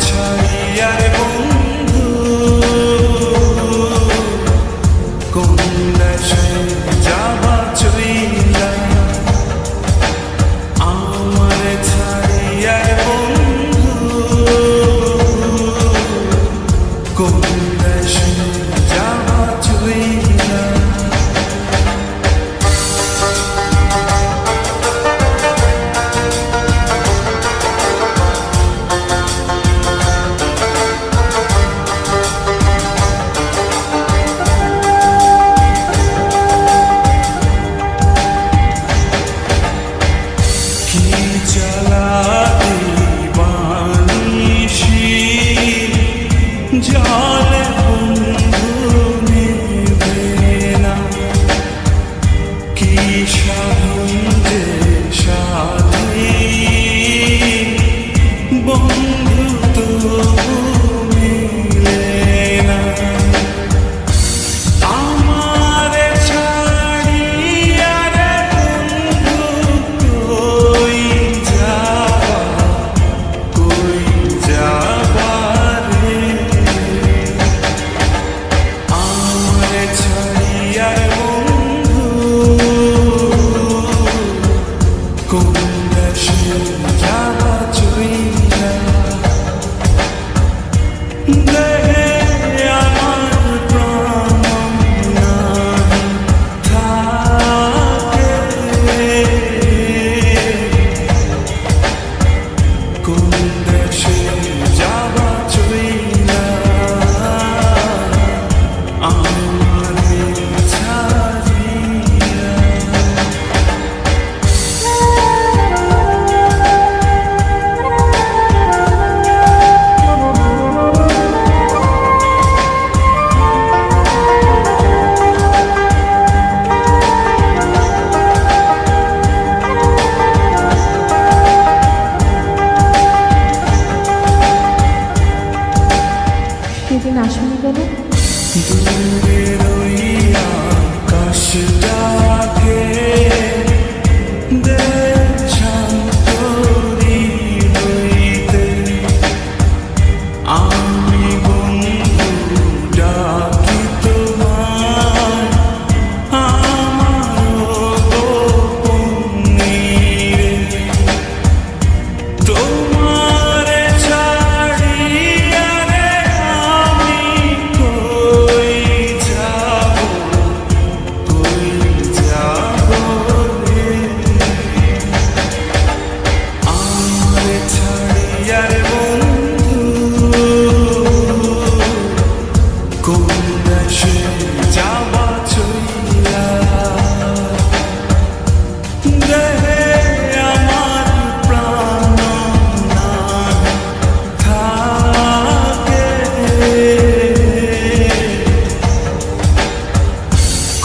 ছাড়িয়ার বন্ধু। কন্যা যাবা চইলা আমার ছাড়িয়ার বন্ধু। কন্যা যাবা চইলা সেদিন আসুনি কেন? আকাশটাকে